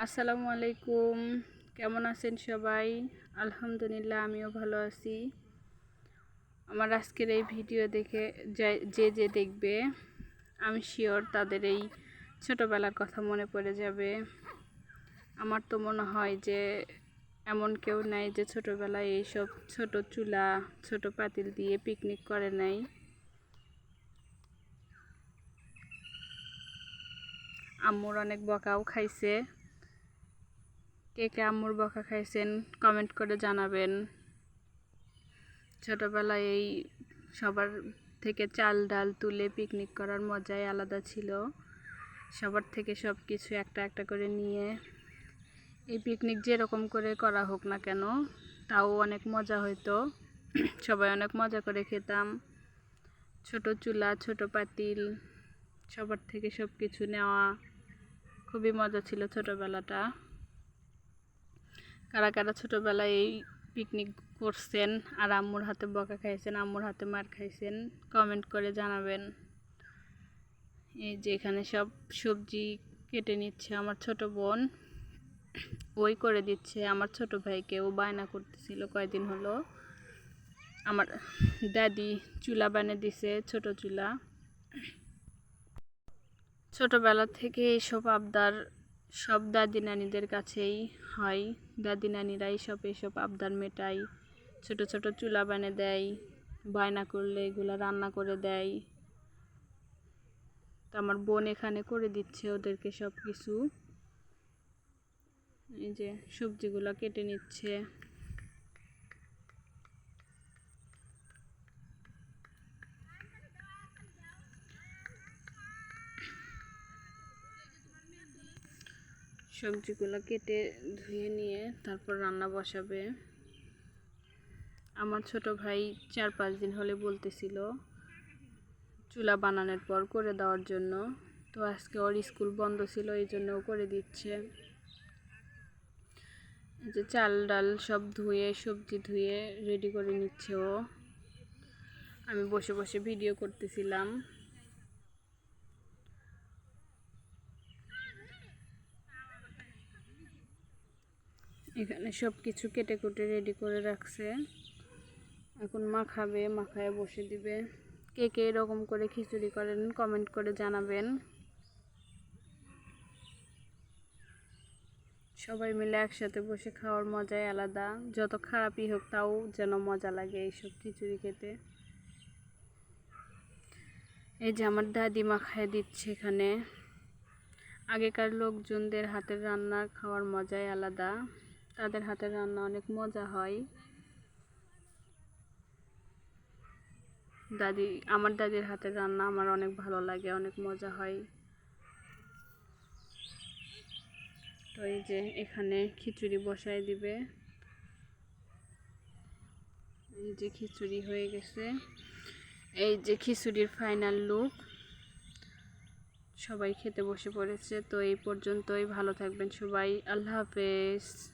আসসালামু আলাইকুম। কেমন আছেন সবাই? আলহামদুলিল্লাহ, আমিও ভালো আছি। আমার আজকের এই ভিডিও দেখে যে- যে দেখবে, আমি শিওর তাদের এই ছোটোবেলার কথা মনে পড়ে যাবে। আমার তো মনে হয় যে, এমন কেউ নাই যে ছোটোবেলায় এইসব ছোট চুলা, ছোট পাতিল দিয়ে পিকনিক করে নাই। আম্মুর অনেক বকাও খাইছে। কে কে আম্মুর বকা খাইছেন কমেন্ট করে জানাবেন। ছোটোবেলায় এই সবার থেকে চাল ডাল তুলে পিকনিক করার মজাই আলাদা ছিল। সবার থেকে সব কিছু একটা একটা করে নিয়ে এই পিকনিক যেরকম করে করা হোক না কেন, তাও অনেক মজা হইতো। সবাই অনেক মজা করে খেতাম। ছোট চুলা, ছোট পাতিল, সবার থেকে সব কিছু নেওয়া খুবই মজা ছিল ছোটোবেলাটা। কারা কারা ছোটোবেলায় এই পিকনিক করছেন আর আম্মুর হাতে বকা খাইছেন, আম্মুর হাতে মার খাইছেন কমেন্ট করে জানাবেন। এই যে এখানে সব সবজি কেটে নিচ্ছে আমার ছোট বোন। ওই করে দিচ্ছে, আমার ছোট ভাইকে ও বায়না করতেছিল কয়দিন হলো। আমার দাদি চুলা বানিয়ে দিছে, ছোট চুলা। ছোটবেলা থেকে এইসব আবদার সব দাদি নানিদের কাছেই হয়। দাদি নানিরাই সব এসব আবদার মেটায়। ছোট ছোট চুলা বানিয়ে দেয়, বায়না করলে এগুলো রান্না করে দেয়। তো আমার বোন এখানে করে দিচ্ছে ওদেরকে সব কিছু এই যে সবজিগুলো কেটে নিচ্ছে। সবজিগুলো কেটে ধুয়ে নিয়ে তারপর রান্না বসাবে। আমার ছোট ভাই চার পাঁচ দিন হলে বলতেছিল, চুলা বানানোর পর করে দেওয়ার জন্য। তো আজকে ওর স্কুল বন্ধ ছিল, এই জন্য করে দিচ্ছে। যে চাল ডাল সব ধুয়ে, সবজি ধুয়ে রেডি করে নিচ্ছে ও। আমি বসে বসে ভিডিও করতেছিলাম। এখানে সব কিছু কেটে কুটে রেডি করে রাখছে। এখন মাখাবে মাখায় বসে দিবে। কে কে এরকম করে খিচুড়ি করেন কমেন্ট করে জানাবেন। সবাই মিলে একসাথে বসে খাওয়ার মজাই আলাদা। যত খারাপই হোক, তাও যেন মজা লাগে এইসব খিচুড়ি খেতে। এই যে আমার দাদি মাখায় দিচ্ছে এখানে। আগেকার লোকজনদের হাতের রান্না খাওয়ার মজাই আলাদা। তাদের হাতের রান্না অনেক মজা হয়। দাদি, আমার দাদির হাতের রান্না আমার অনেক ভালো লাগে, অনেক মজা হয়। তো এই যে এখানে খিচুড়ি বসায় দিবে। এই যে খিচুড়ি হয়ে গেছে। এই যে খিচুড়ির ফাইনাল লুক সবাই খেতে বসে পড়েছে, তো এই পর্যন্তই। ভালো থাকবেন সবাই। আল্লাহ হাফেজ।